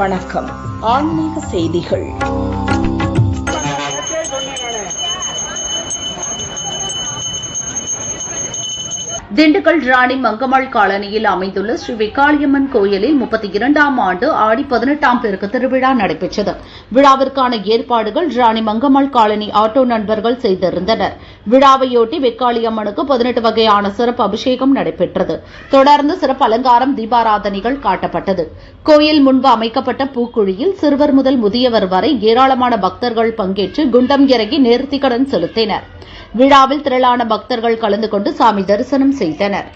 வணக்கம். ஆன்மீக செய்திகள். திண்டுக்கல் ராணி மங்கம்மாள் காலனியில் அமைந்துள்ள ஸ்ரீ வெக்காளியம்மன் கோயிலில் முப்பத்தி இரண்டாம் ஆண்டு ஆடி பதினெட்டாம் பேருக்கு திருவிழா நடைபெற்றது. விழாவிற்கான ஏற்பாடுகள் ராணி மங்கம்மாள் காலனி ஆட்டோ நண்பர்கள் செய்திருந்தனர். விழாவையொட்டி வெக்காளியம்மனுக்கு பதினெட்டு வகையான சிறப்பு அபிஷேகம் நடைபெற்றது. தொடர்ந்து சிறப்பு அலங்காரம் தீபாராதனைகள் காட்டப்பட்டது. கோயில் முன்பு அமைக்கப்பட்ட பூக்குழியில் சிறுவர் முதல் முதியவர் வரை ஏராளமான பக்தர்கள் பங்கேற்று குண்டம் இறங்கி நேர்த்திக்கடன் செலுத்தினர். விழாவில் திரளான பக்தர்கள் கலந்து கொண்டு சாமி தரிசனம் செய்தனர்.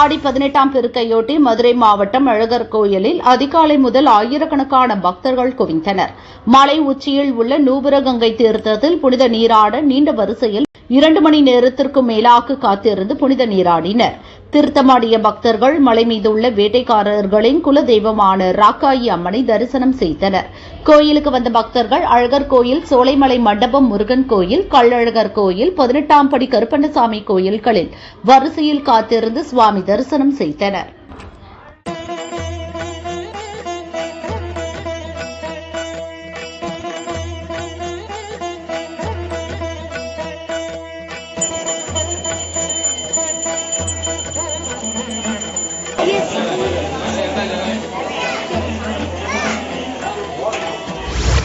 ஆடி பதினெட்டாம் பெருக்கையொட்டி மதுரை மாவட்டம் அழகர் கோயிலில் அதிகாலை முதல் ஆயிரக்கணக்கான பக்தர்கள் குவிந்தனர். மலை உச்சியில் உள்ள நூபுரகங்கை தீர்த்தத்தில் புனித நீராட நீண்ட வரிசையில் இரண்டு மணி நேரத்திற்கும் மேலாக காத்திருந்து புனித நீராடினர். திருத்தமாடிய பக்தர்கள் மலை மீதுள்ள வேட்டைக்காரர்களின் குலதெய்வமான ராக்காயி அம்மனை தரிசனம் செய்தனர். கோயிலுக்கு வந்த பக்தர்கள் அழகர் கோயில் சோலைமலை மண்டபம் முருகன் கோயில் கள்ளழகர் கோயில் பதினெட்டாம் படி கருப்பண்ணசாமி கோயில்களில் வரிசையில் காத்திருந்து சுவாமி தரிசனம் செய்தனர்.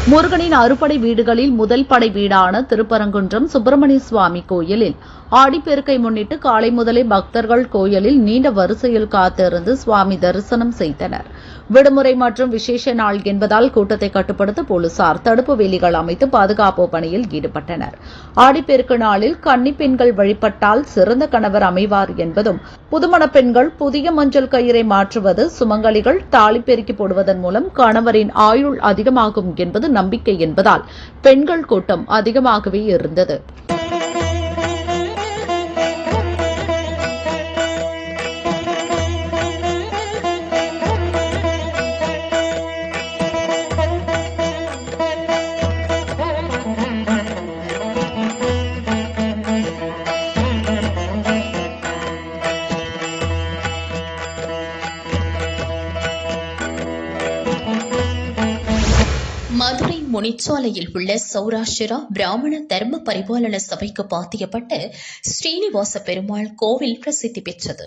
முருகனின் அறுபடை வீடுகளில் முதல் படை வீடான திருப்பரங்குன்றம் சுப்பிரமணிய சுவாமி கோயிலில் ஆடிப்பெருக்கை முன்னிட்டு காலை முதலே பக்தர்கள் கோயிலில் நீண்ட வரிசையில் காத்திருந்து சுவாமி தரிசனம் செய்தனர். விடுமுறை மற்றும் விசேஷ நாள் என்பதால் கூட்டத்தை கட்டுப்படுத்த போலீசார் தடுப்பு வேலிகள் அமைத்து பாதுகாப்பு பணியில் ஈடுபட்டனர். ஆடிப்பெருக்கு நாளில் கன்னி பெண்கள் வழிபட்டால் சிறந்த கணவர் அமைவார் என்பதும் புதுமண பெண்கள் புதிய மஞ்சள் கயிறை மாற்றுவது சுமங்கலிகள் தாலி பெருக்கி போடுவதன் மூலம் கணவரின் ஆயுள் அதிகமாகும் என்பது நம்பிக்கை என்பதால் பெண்கள் கூட்டம் அதிகமாகவே இருந்தது. மதுரை உள்ள சௌராஷ்டிரா பிராமண தர்ம பரிபாலன சபைக்கு பாத்தியப்பட்ட ஸ்ரீனிவாச பெருமாள் கோவில் பிரசித்தி பெற்றது.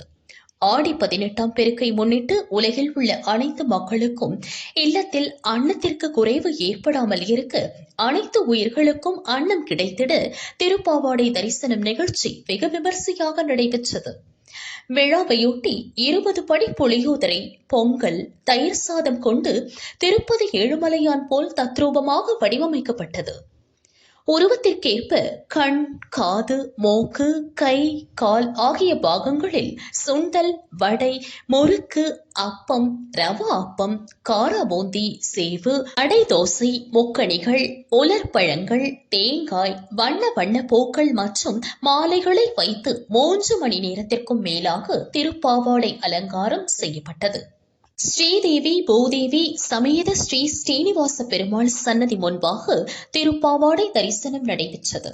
ஆடி பதினெட்டாம் பெருக்கை முன்னிட்டு உலகில் உள்ள அனைத்து மக்களுக்கும் இல்லத்தில் அன்னத்திற்கு குறைவு ஏற்படாமல் இருக்க அனைத்து உயிர்களுக்கும் அன்னம் கிடைத்திட திருப்பாவாடை தரிசனம் நிகழ்ச்சி வெகு விமர்சையாக நடைபெற்றது. விழாவையொட்டி இருபது படி புளியோதரை பொங்கல் தயிர் சாதம் கொண்டு திருப்பதி ஏழுமலையான் போல் தத்ரூபமாக வடிவமைக்கப்பட்டது. உருவத்திற்கேற்ப கண் காது மூக்கு கை கால் ஆகிய பாகங்களில் சுண்டல் வடை முறுக்கு அப்பம் ரவா அப்பம் காராபூந்தி சேவு அடை தோசை முக்கணிகள் உலர்பழங்கள் தேங்காய் வண்ண வண்ண பூக்கள் மற்றும் மாலைகளை வைத்து மூன்று மணி நேரத்திற்கும் மேலாக திருப்பாவாடை அலங்காரம் செய்யப்பட்டது. ஸ்ரீதேவி பூதேவி சமேத ஸ்ரீ ஸ்ரீனிவாச பெருமாள் சன்னதி முன்பாக திருப்பாவாடை தரிசனம் நடைபெற்றது.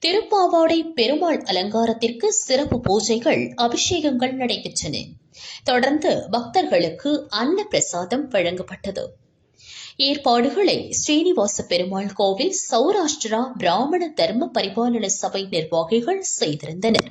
திருப்பாவாடை பெருமாள் அலங்காரத்திற்கு சிறப்பு பூஜைகள் அபிஷேகங்கள் நடைபெற்றன. தொடர்ந்து பக்தர்களுக்கு அன்ன பிரசாதம் வழங்கப்பட்டது. ஏற்பாடுகளை ஸ்ரீனிவாச பெருமாள் கோவில் சௌராஷ்டிரா பிராமண தர்ம பரிபாலன சபை நிர்வாகிகள் செய்திருந்தனர்.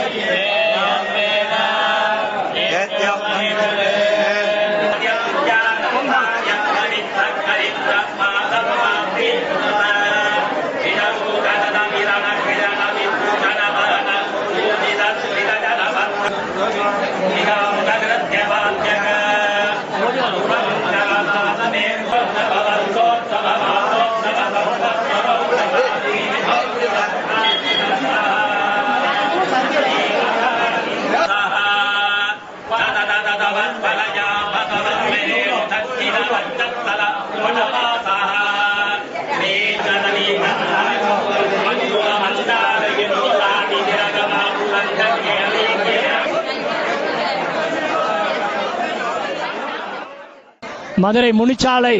மதுரை முனிச்சாலை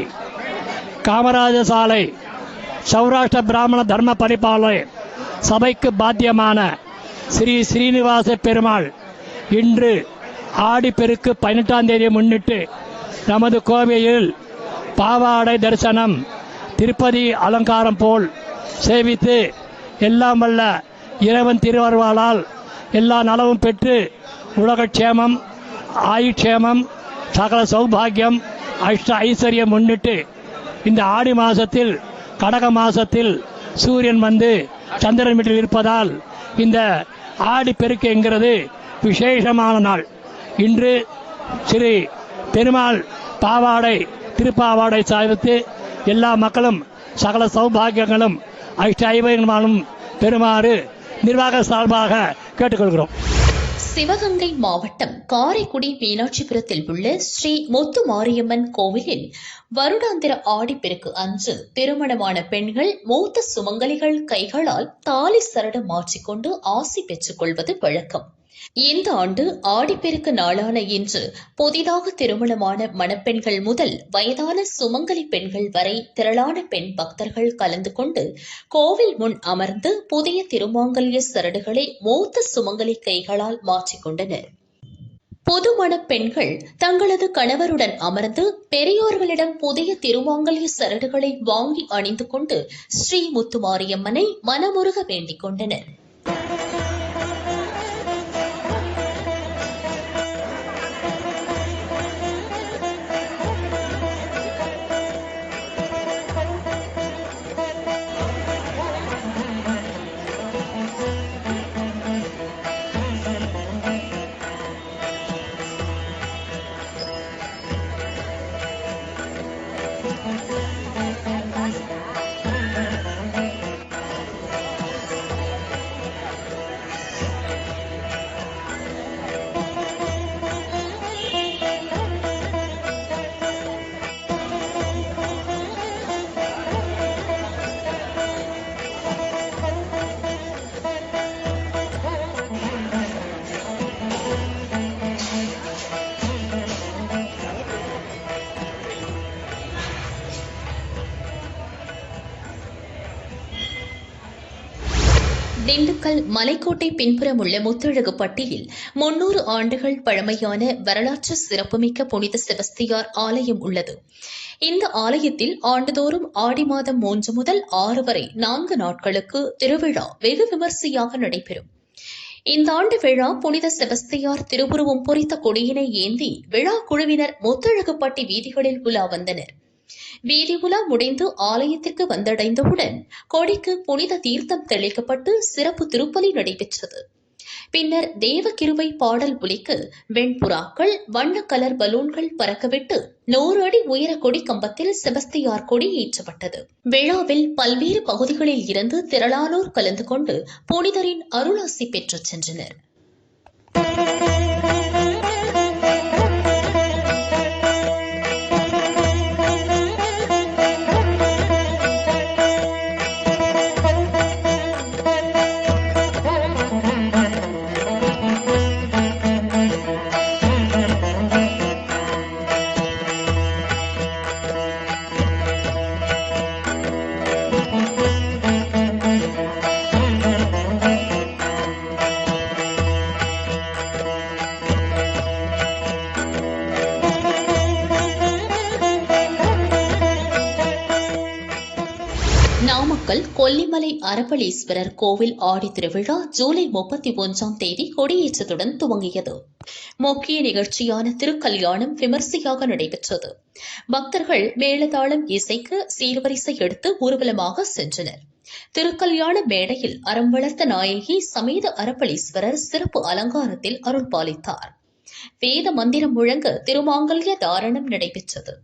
காமராஜ சாலை சௌராஷ்டிர பிராமண தர்ம பரிபாலனை சபைக்கு பாத்தியமான ஸ்ரீ ஸ்ரீனிவாச பெருமாள் இன்று ஆடிப்பெருக்கு பதினெட்டாம் தேதியை முன்னிட்டு நமது கோவையில் பாவாடை தரிசனம் திருப்பதி அலங்காரம் போல் சேவித்து எல்லாம் வல்ல இறைவன் திருவருவாளால் எல்லா நலவும் பெற்று உலகக்ஷேமம் ஆயுட்சேமம் சகல சௌபாகியம் அஷ்ட ஐஸ்வர்யம் முன்னிட்டு இந்த ஆடி மாதத்தில் கடக மாசத்தில் சூரியன் வந்து சந்திரன் வீட்டில் இருப்பதால் இந்த ஆடி பெருக்கு என்கிறது விசேஷமான நாள். இன்று ஸ்ரீ பெருமாள் பாவாடை திருப்பாவாடை சாய்த்து எல்லா மக்களும் சகல சௌபாகியங்களும் அஷ்ட பெறுமாறு நிர்வாக சார்பாக கேட்டுக்கொள்கிறோம். சிவகங்கை மாவட்டம் காரைக்குடி மீனாட்சிபுரத்தில் உள்ள ஸ்ரீ முத்து மாரியம்மன் கோவிலில் வருடாந்திர ஆடிப்பெருக்கு அன்று திருமணமான பெண்கள் மூத்த சுமங்கலிகள் கைகளால் தாலி சரடு மாற்றிக்கொண்டு ஆசி பெற்றுக் கொள்வது வழக்கம். இந்த ஆண்டு ஆடிப்பெருக்கு நாளான இன்று புதிதாக திருமணமான மணப்பெண்கள் முதல் வயதான சுமங்கலி பெண்கள் வரை திரளான பெண் பக்தர்கள் கலந்து கொண்டு கோவில் முன் அமர்ந்து புதிய திருமாங்கல்ய சரடுகளை மூத்த சுமங்கலி கைகளால் மாற்றிக்கொண்டனர் புதுமண பெண்கள் தங்களது கணவருடன் அமர்ந்து பெரியோர்களிடம் புதிய திருமாங்கல்ய சரடுகளை வாங்கி அணிந்து கொண்டு ஸ்ரீ முத்துமாரியம்மனை மனமுருக வேண்டிக் கொண்டனர். திண்டுக்கல் மலைக்கோட்டை பின்புறம் உள்ள முத்தழகு பட்டியில் முன்னூறு ஆண்டுகள் பழமையான வரலாற்று சிறப்புமிக்க புனித செபஸ்தியார் ஆலயம் உள்ளது. இந்த ஆலயத்தில் ஆண்டுதோறும் ஆடி மாதம் மூன்று முதல் ஆறு வரை நான்கு நாட்களுக்கு திருவிழா வெகு விமர்சையாக நடைபெறும். இந்த ஆண்டு விழா புனித செபஸ்தியார் திருவுருவம் பொறித்த கொடியினை ஏந்தி விழா குழுவினர் முத்தழகுப்பட்டி வீதிகளில் உலா வந்தனர். வீதி உலா முடிந்து ஆலயத்திற்கு வந்தடைந்தவுடன் கொடிக்கு புனித தீர்த்தம் தெளிக்கப்பட்டு சிறப்பு திருப்பலி நடைபெற்றது. பின்னர் தேவக்கிருவை பாடல் ஒலிக்கு வெண்புறாக்கள் வண்ண கலர் பலூன்கள் பறக்கவிட்டு நூறு அடி உயர கொடி கம்பத்தில் செபஸ்தியார் கொடி ஏற்றப்பட்டது. விழாவில் பல்வேறு பகுதிகளில் இருந்து திரளானோர் கலந்து கொண்டு புனிதரின் அருளாசி பெற்றுச் சென்றனர். நாமக்கல் கொல்லிமலை அரபலீஸ்வரர் கோவில் ஆடி திருவிழா ஜூலை முப்பத்தி ஒன்றாம் தேதி கொடியேற்றத்துடன் துவங்கியது. முக்கிய நிகழ்ச்சியான திருக்கல்யாணம் விமர்சையாக நடைபெற்றது. பக்தர்கள் மேளதாளம் இசைக்கு சீர்வரிசை எடுத்து ஊர்வலமாக சென்றனர். திருக்கல்யாண மேடையில் அறம் வளர்த்த நாயகி சமேத அரபலீஸ்வரர் சிறப்பு அலங்காரத்தில் அருள் பாலித்தார். வேத மந்திரம் முழங்க திருமாங்கல்ய தாரணம் நடைபெற்றது.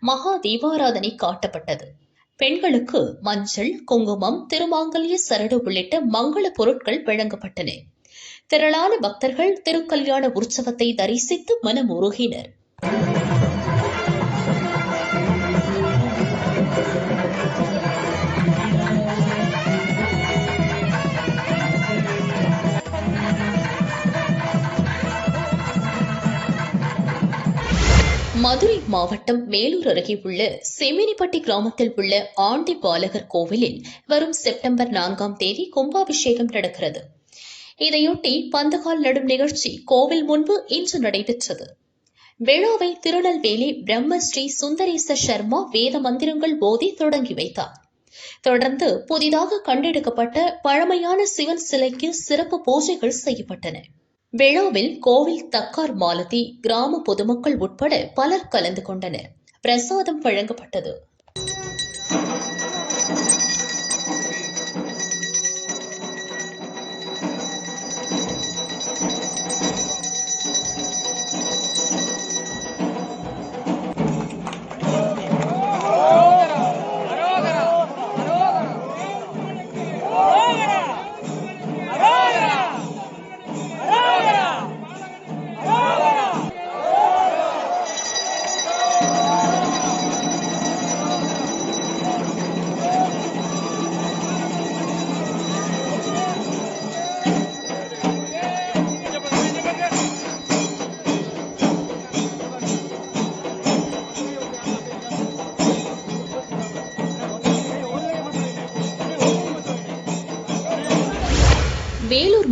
மகா தீபாராதனை காட்டப்பட்டது. பெண்களுக்கு மஞ்சள் குங்குமம் திருமாங்கல்ய சரடு உள்ளிட்ட மங்கள பொருட்கள் வழங்கப்பட்டன. திரளான பக்தர்கள் திருக்கல்யாண உற்சவத்தை தரிசித்து மனமுருகினர். மதுரை மாவட்டம் மேலூர் அருகே உள்ள செமினிப்பட்டி கிராமத்தில் உள்ள ஆண்டி பாலகர் கோவிலில் வரும் செப்டம்பர் நான்காம் தேதி கும்பாபிஷேகம் நடக்கிறது. இதையொட்டி பந்தகால் நடும் நிகழ்ச்சி கோவில் முன்பு இன்று நடைபெற்றது. விழாவை திருநெல்வேலி பிரம்மஸ்ரீ சுந்தரேச சர்மா வேத மந்திரங்கள் போதி தொடங்கி வைத்தார். தொடர்ந்து புதிதாக கண்டெடுக்கப்பட்ட பழமையான சிவன் சிலைக்கு சிறப்பு பூஜைகள் செய்யப்பட்டன. விழாவில் கோவில் தக்கார் மாலதி கிராம பொதுமக்கள் உட்பட பலர் கலந்து கொண்டனர். பிரசாதம் வழங்கப்பட்டது.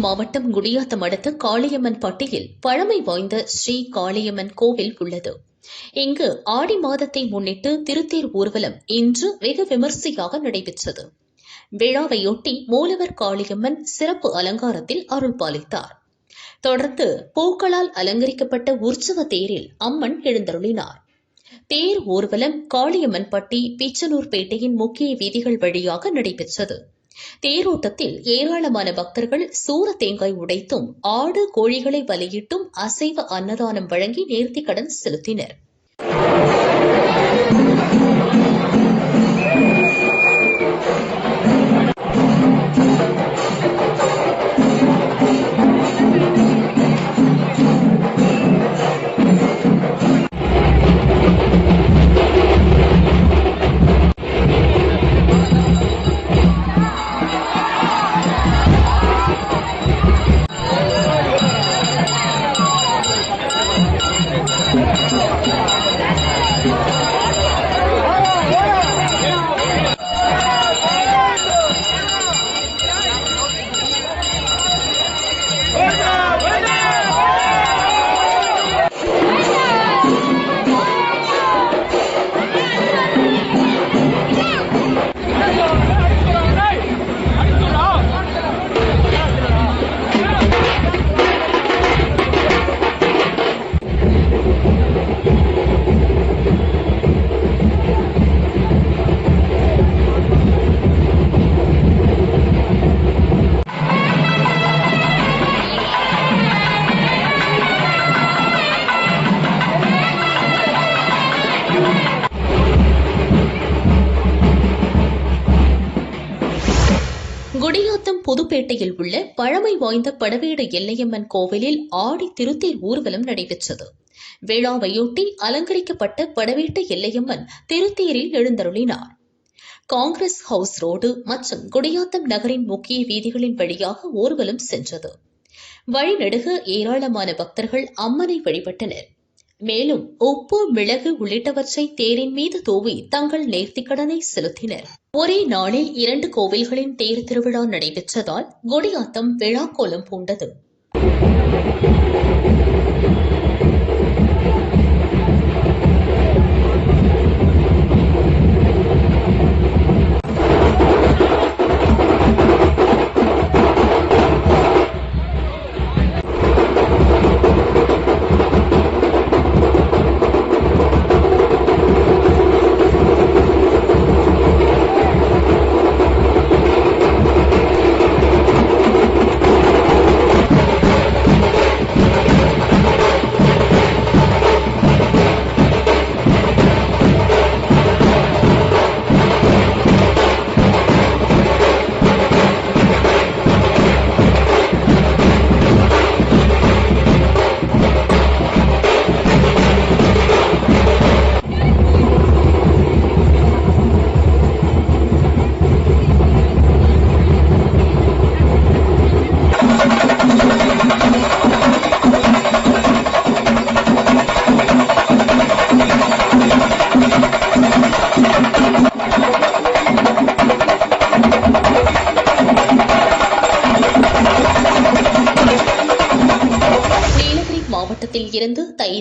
மாவட்டம் குடியாத்தம் அடுத்த காளியம்மன் பட்டியில் பழமை வாய்ந்த ஸ்ரீ காளியம்மன் கோவில் உள்ளது. இங்கு ஆடி மாதத்தை முன்னிட்டு திருத்தேர் ஊர்வலம் இன்று வெகு விமர்சையாக நடைபெற்றது. விழாவையொட்டி மூலவர் காளியம்மன் சிறப்பு அலங்காரத்தில் அருள் பாலித்தார். தொடர்ந்து பூக்களால் அலங்கரிக்கப்பட்ட உற்சவ தேரில் அம்மன் எழுந்தருளினார். தேர் ஊர்வலம் காளியம்மன் பட்டி பிச்சனூர்பேட்டையின் முக்கிய வீதிகள் வழியாக நடைபெற்றது. தேரோட்டத்தில் ஏராளமான பக்தர்கள் சூர தேங்காய் உடைத்தும் ஆடு கோழிகளை பலியிட்டும் அசைவ அன்னதானம் வழங்கி நேர்த்திக்கடன் செலுத்தினர். புதுப்பேட்டையில் உள்ள பழமை வாய்ந்த படவேடு எல்லையம்மன் கோவிலில் ஆடி திருத்தேர் ஊர்வலம் நடைபெற்றது. விழாவையொட்டி அலங்கரிக்கப்பட்ட படவேட்டு எல்லையம்மன் திருத்தேரில் எழுந்தருளினார். காங்கிரஸ் ஹவுஸ் ரோடு மற்றும் குடியாத்தம் நகரின் முக்கிய வீதிகளின் வழியாக ஊர்வலம் சென்றது. வழிநெடுக ஏராளமான பக்தர்கள் அம்மனை வழிபட்டனர். மேலும் உப்பு மிளகு உள்ளிட்டவற்றை தேரின் மீது தூவி தங்கள் நேர்த்திக்கடனை செலுத்தினர். ஒரே நாளில் இரண்டு கோவில்களின் தேர் திருவிழா நடைபெற்றதால் கொடியாத்தம் விழா கோலம் பூண்டது.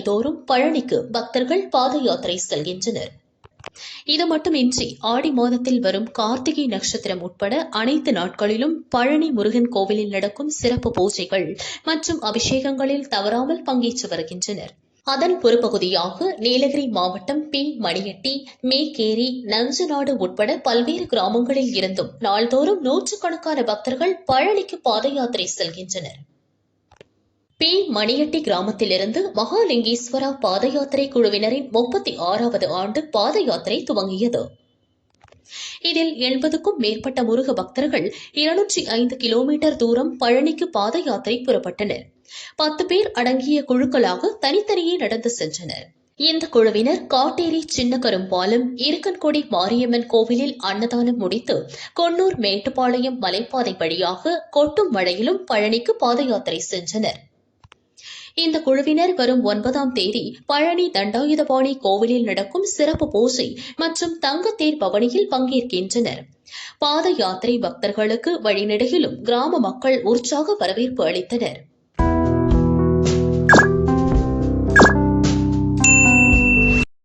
இருந்து பழனிக்கு பக்தர்கள் பாத யாத்திரை செல்கின்றனர். இது மட்டுமின்றி ஆடி மாதத்தில் வரும் கார்த்திகை நட்சத்திரம் உட்பட அனைத்து நாட்களிலும் பழனி முருகன் கோவிலில் நடக்கும் சிறப்பு பூஜைகள் மற்றும் அபிஷேகங்களில் தவறாமல் பங்கேற்று வருகின்றனர். அதன் ஒரு பகுதியாக நீலகிரி மாவட்டம் பி. மணியட்டி மேக்கேரி நஞ்சநாடு உட்பட பல்வேறு கிராமங்களில் இருந்தும் நாள்தோறும் நூற்றுக்கணக்கான பக்தர்கள் பழனிக்கு பாத யாத்திரை செல்கின்றனர். பி மணியட்டி கிராமத்திலிருந்து மகாலிங்கேஸ்வரா பாத யாத்திரை குழுவினரின் முப்பத்தி ஆறாவது ஆண்டு பாத யாத்திரை துவங்கியது. இதில் எண்பதுக்கும் மேற்பட்ட முருக பக்தர்கள் இருநூற்றி ஐந்து கிலோமீட்டர் தூரம் பழனிக்கு பாத யாத்திரை புறப்பட்டனர். பத்து பேர் அடங்கிய குழுக்களாக தனித்தனியே நடந்து சென்றனர். இந்த குழுவினர் காட்டேரி சின்னகரும்பாலும் இருக்கன்கொடி மாரியம்மன் கோவிலில் அன்னதானம் முடித்து கொன்னூர் மேட்டுப்பாளையம் மலைப்பாதை வழியாக கொட்டும் மழையிலும் பழனிக்கு பாத யாத்திரை சென்றனர். இந்த குழுவினர் வரும் ஒன்பதாம் தேதி பழனி தண்டாயுதபாணி கோவிலில் நடக்கும் சிறப்பு பூஜை மற்றும் தங்கத்தேர் பவனியில் பங்கேற்கின்றனர். பாத யாத்திரை பக்தர்களுக்கு வழிநடையிலும் கிராம மக்கள் உற்சாக வரவேற்பு அளித்தனர்.